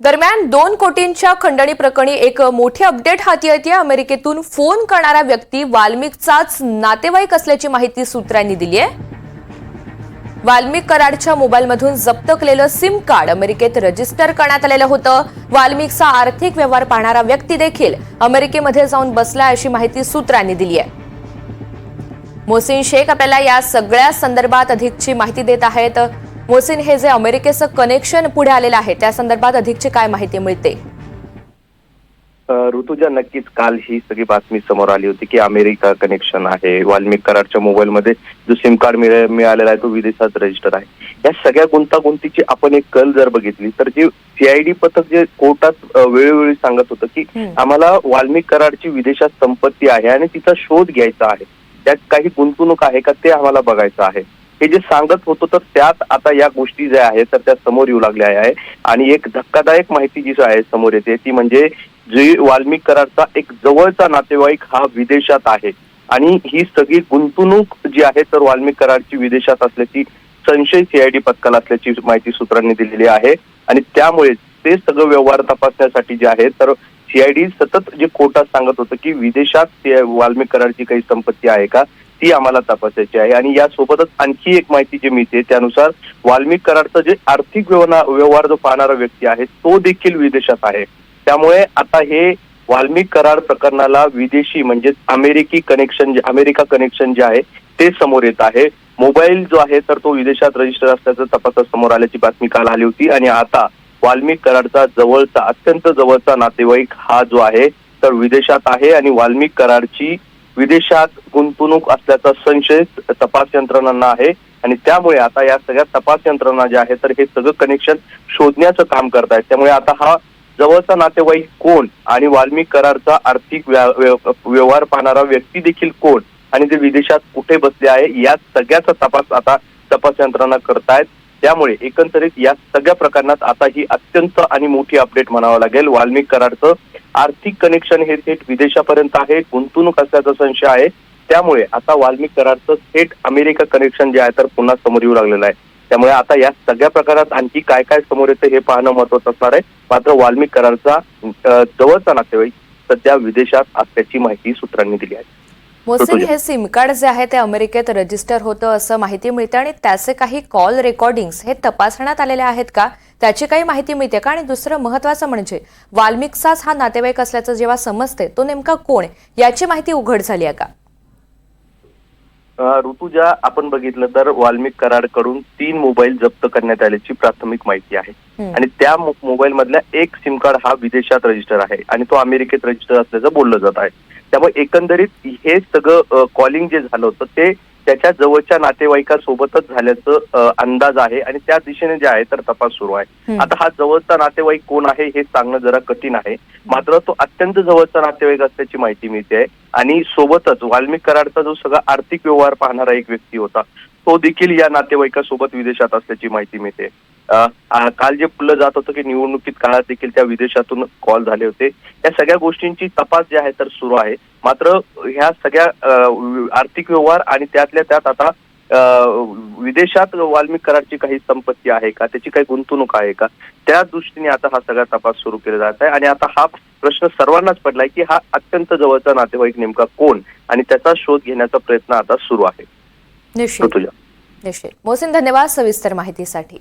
दरम्यान दोन कोटींच्या खंडणी प्रकरणी एक मोठी अपडेट हाती येते. अमेरिकेतून फोन करणारा व्यक्ती वाल्मिकचाच नातेवाईक असल्याची माहिती सूत्रांनी दिली आहे वाल्मिक कराडच्या मोबाईलमधून जप्त केलेलं सिम कार्ड अमेरिकेत रजिस्टर करण्यात आलेलं होतं. वाल्मिकचा आर्थिक व्यवहार पाहणारा व्यक्ती देखील अमेरिकेमध्ये जाऊन बसला अशी माहिती सूत्रांनी दिली आहे मोहसिन शेख आपल्याला या सगळ्या संदर्भात अधिकची माहिती देत आहेत. मोहसिन हे जे अमेरिकेचं कनेक्शन पुढे आलेलं आहे त्या संदर्भात अधिकची काय माहिती मिळते? ऋतुजा नक्कीच काल ही सगळी बातमी समोर आली होती की अमेरिका कनेक्शन आहे. वाल्मिक कराडच्या मोबाईलमध्ये जो सिम कार्ड मिळे- मिळालेला आहे तो विदेशात रजिस्टर आहे. या सगळ्या गुंतागुंतीची आपण एक कल जर बघितली तर जे सीआयडी पथक जे कोर्टात वेळोवेळी सांगत होतं की. आम्हाला वाल्मिक कराडची विदेशात संपत्ती आहे आणि तिचा शोध घ्यायचा आहे. त्यात काही गुंतवणूक आहे का ते आम्हाला बघायचं आहे. हे जे सांगत होतो तर त्यात आता या गोष्टी ज्या आहेत तर त्या समोर येऊ लागल्या आहे. आणि एक धक्कादायक माहिती जी आहे समोर येते ती म्हणजे जी वाल्मिक करारचा एक जवळचा नातेवाईक हा विदेशात आहे. आणि ही सगळी गुंतवणूक जी आहे तर वाल्मिक करारची विदेशात असल्याची संशय सीआयडी पथकाला असल्याची माहिती सूत्रांनी दिलेली आहे. आणि त्यामुळे ते सगळं व्यवहार तपासण्यासाठी जे आहे तर सीआयडी सतत जे कोर्टात सांगत होतं की विदेशात वाल्मिक करारची काही संपत्ती आहे का? ती आम्हाला तपासायची आहे. आणि यासोबतच आणखी एक माहिती जी मिळते त्यानुसार वाल्मिक कराडचं जे आर्थिक व्यवहार व्यवहार जो पाहणारा व्यक्ती आहे तो देखील विदेशात आहे. त्यामुळे आता हे वाल्मिक कराड प्रकरणाला विदेशी म्हणजे अमेरिकी कनेक्शन जे अमेरिका कनेक्शन जे आहे ते समोर येत आहे. मोबाईल जो आहे तर तो विदेशात रजिस्टर असल्याचं तपासात समोर आल्याची बातमी काल आली होती. आणि आता वाल्मिक कराडचा जवळचा अत्यंत जवळचा नातेवाईक हा जो आहे तर विदेशात आहे. आणि वाल्मिक कराडची विदेशात गुंतवणूक असल्याचा संशय तपास यंत्रणांना आहे. आणि त्यामुळे आता या सगळ्या तपास यंत्रणा ज्या आहेत तर हे सगळं कनेक्शन शोधण्याचं काम करतायत. त्यामुळे आता हा जवळचा नातेवाईक कोण आणि वाल्मिक करारचा आर्थिक व्यवहार पाहणारा व्यक्ती देखील कोण आणि ते विदेशात कुठे बसले आहे या सगळ्याचा तपास आता तपास यंत्रणा करतायत. त्यामुळे एकंदरीत या सगळ्या प्रकरणात आता ही अत्यंत आणि मोठी अपडेट म्हणावं लागेल. वाल्मिक करारचं आर्थिक कनेक्शन हे थेट विदेशापर्यंत आहे गुंतवणूक असल्याचा संशय आहे. त्यामुळे आता वाल्मिक करारचं थेट अमेरिका कनेक्शन जे आहे तर पुन्हा समोर येऊ लागलेलं आहे. त्यामुळे आता या सगळ्या प्रकारात आणखी काय काय समोर येतं हे पाहणं महत्वाचं असणार आहे. मात्र वाल्मिक करारचा जवळचा नातेवाईक सध्या विदेशात असल्याची माहिती सूत्रांनी दिली आहे. मोहसिन. हे सिम कार्ड जे आहे ते अमेरिकेत रजिस्टर होतं असं माहिती मिळते आणि त्याचे काही कॉल रेकॉर्डिंग्स हे तपासण्यात आलेले आहेत का? त्याची काही माहिती मिळते का? आणि दुसरं महत्वाचं म्हणजे वाल्मिकचाच हा नातेवाईक असल्याचं जेव्हा समजते तो नेमका कोण याची माहिती उघड झाली आहे का? ऋतुजा आपण बघितलं तर वाल्मिक कराडकडून तीन मोबाईल जप्त करण्यात आल्याची प्राथमिक माहिती आहे. आणि त्या मोबाईल मधल्या एक सिम कार्ड हा विदेशात रजिस्टर आहे आणि तो अमेरिकेत रजिस्टर असल्याचं बोललं जात आहे. त्यामुळे एकंदरीत हे सगळं कॉलिंग जे झालं होतं ते त्याच्या जवळच्या नातेवाईकासोबतच झाल्याचं अंदाज आहे आणि त्या दिशेने जे आहे तर तपास सुरू आहे. आता हा जवळचा नातेवाईक कोण आहे हे सांगणं जरा कठीण आहे. मात्र तो अत्यंत जवळचा नातेवाईक असल्याची माहिती मिळते आहे आणि सोबतच वाल्मिक कराडचा जो सगळा आर्थिक व्यवहार पाहणारा एक व्यक्ती होता तो देखील या नातेवाईकासोबत विदेशात असल्याची माहिती मिळते. काल जे पुढलं जात होतं की निवडणुकीत काळात देखील त्या विदेशातून कॉल झाले होते. या सगळ्या गोष्टींची तपास जे आहे तर सुरू आहे. मात्र ह्या सगळ्या आर्थिक व्यवहार आणि त्यातल्या त्यात आता विदेशात वाल्मिक कराडची काही संपत्ती आहे का? त्याची काही गुंतवणूक आहे का? त्या दृष्टीने आता हा सगळा तपास सुरू केला जात आहे. आणि आता हा प्रश्न सर्वांनाच पडलाय की हा अत्यंत जवळचा नातेवाईक नेमका कोण? आणि त्याचा शोध घेण्याचा प्रयत्न आता सुरू आहे. निश्चित. निश्चित. मोहसिन धन्यवाद सविस्तर माहितीसाठी.